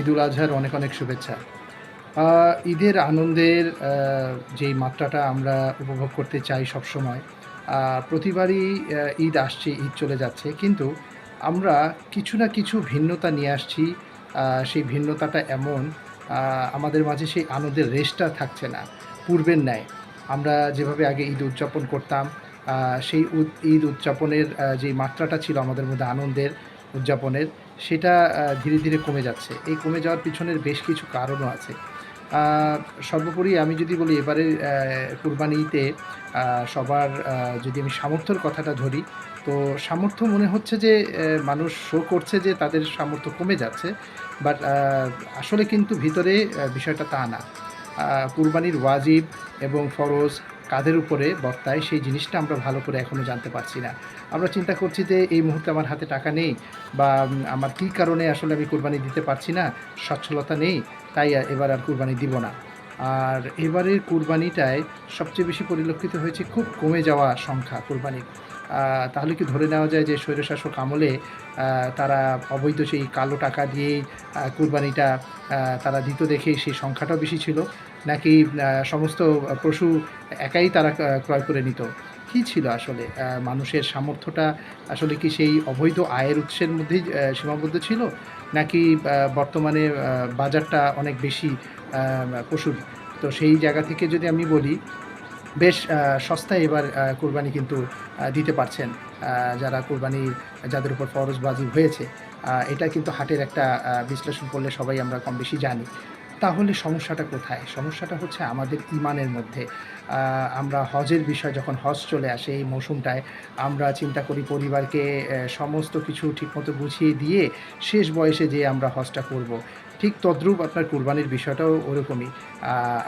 ঈদুল আজহার অনেক অনেক শুভেচ্ছা। ঈদের আনন্দের যেই মাত্রাটা আমরা উপভোগ করতে চাই সবসময় প্রতিবারই ঈদ আসছে, ঈদ চলে যাচ্ছে, কিন্তু আমরা কিছু না কিছু ভিন্নতা নিয়ে আসছি সেই ভিন্নতাটা এমন আমাদের মাঝে সেই আনন্দের রেশটা থাকছে না, পূর্বের ন্যায়। আমরা যেভাবে আগে ঈদ উদযাপন করতাম সেই ঈদ উদযাপনের যে মাত্রাটা ছিল আমাদের মধ্যে আনন্দের উদযাপনের সেটা ধীরে ধীরে কমে যাচ্ছে। এই কমে যাওয়ার পিছনের বেশ কিছু কারণও আছে। সর্বোপরি আমি যদি বলি এবারে কুরবানিতে সবার যদি আমি সামর্থ্যর কথাটা ধরি, তো সামর্থ্য মনে হচ্ছে যে মানুষ শো করছে যে তাদের সামর্থ্য কমে যাচ্ছে বাট আসলে কিন্তু ভিতরে বিষয়টা তা না। কুরবানির ওয়াজিব এবং ফরজ কাদের উপরে বর্তায় সেই জিনিসটা আমরা ভালো করে এখনও জানতে পারছি না। আমরা চিন্তা করছি যে এই মুহূর্তে আমার হাতে টাকা নেই বা আমার কী কারণে আসলে আমি কোরবানি দিতে পারছি না, সচ্ছলতা নেই, তাই এবার আর কোরবানি দিব না। আর এবারের কোরবানিটায় সবচেয়ে বেশি পরিলক্ষিত হয়েছে খুব কমে যাওয়া সংখ্যা কুরবানির। তাহলে কি ধরে নেওয়া যায় যে স্বৈরশাসক আমলে তারা অবৈধ সেই কালো টাকা দিয়েই কুরবানিটা তারা দিত দেখে সেই সংখ্যাটাও বেশি ছিল? নাকি সমস্ত পশু একাই তারা ক্রয় করে নিত? কী ছিল আসলে? মানুষের সামর্থ্যটা আসলে কি সেই অবৈধ আয়ের উৎসের মধ্যেই সীমাবদ্ধ ছিল? নাকি বর্তমানে বাজারটা অনেক বেশি পশুর? তো সেই জায়গা থেকে যদি আমি বলি বেশ সস্তায় এবার কোরবানি কিন্তু দিতে পারছেন যারা কোরবানির, যাদের উপর ফরজ বাজিব হয়েছে এটা কিন্তু হাটের একটা বিশ্লেষণ করলে সবাই আমরা কম বেশি জানি। তাহলে সমস্যাটা কোথায়? সমস্যাটা হচ্ছে আমাদের ইমানের মধ্যে। আমরা হজের বিষয় যখন হজ চলে আসে এই মৌসুমটায়, আমরা চিন্তা করি পরিবারকে সমস্ত কিছু ঠিকমতো বুঝিয়ে দিয়ে শেষ বয়সে যে আমরা হজটা করব। ঠিক তদ্রূপ আপনার কুরবানির বিষয়টাও ওরকমই।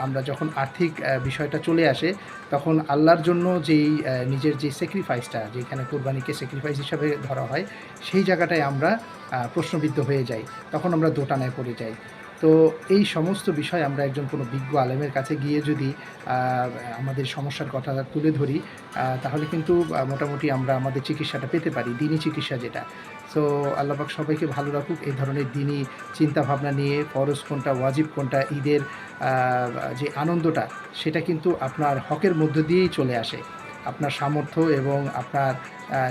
আমরা যখন আর্থিক বিষয়টা চলে আসে, তখন আল্লাহর জন্য যেই নিজের যে স্যাক্রিফাইসটা যেখানে কোরবানিকে স্যাক্রিফাইস হিসাবে ধরা হয়, সেই জায়গাটায় আমরা প্রশ্নবিদ্ধ হয়ে যাই। তখন আমরা দোটানায় পড়ে যাই। তো এই সমস্ত বিষয় আমরা একজন কোনো বিজ্ঞ আলেমের কাছে গিয়ে যদি আমাদের সমস্যার কথা তুলে ধরি তাহলে কিন্তু মোটামুটি আমরা আমাদের চিকিৎসাটা পেতে পারি, দিনই চিকিৎসা যেটা। সো আল্লাহবাক সবাইকে ভালো রাখুক, এই ধরনের দিনই চিন্তাভাবনা নিয়ে, ফরজ কোনটা, ওয়াজিব কোনটা, ঈদের যে আনন্দটা, সেটা কিন্তু আপনার হকের মধ্য দিয়েই চলে আসে। আপনার সামর্থ্য এবং আপনার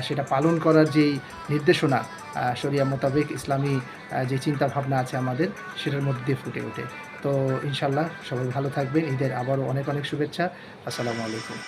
সেটা পালন করার যেই নির্দেশনা শরিয়া মোতাবেক ইসলামী যে চিন্তা ভাবনা আছে আমাদের, সেটার মধ্যে দিয়ে ফুটে ওঠে। তো ইনশাল্লাহ সবাই ভালো থাকবেন। ঈদের আবারও অনেক অনেক শুভেচ্ছা। আসসালামু আলাইকুম।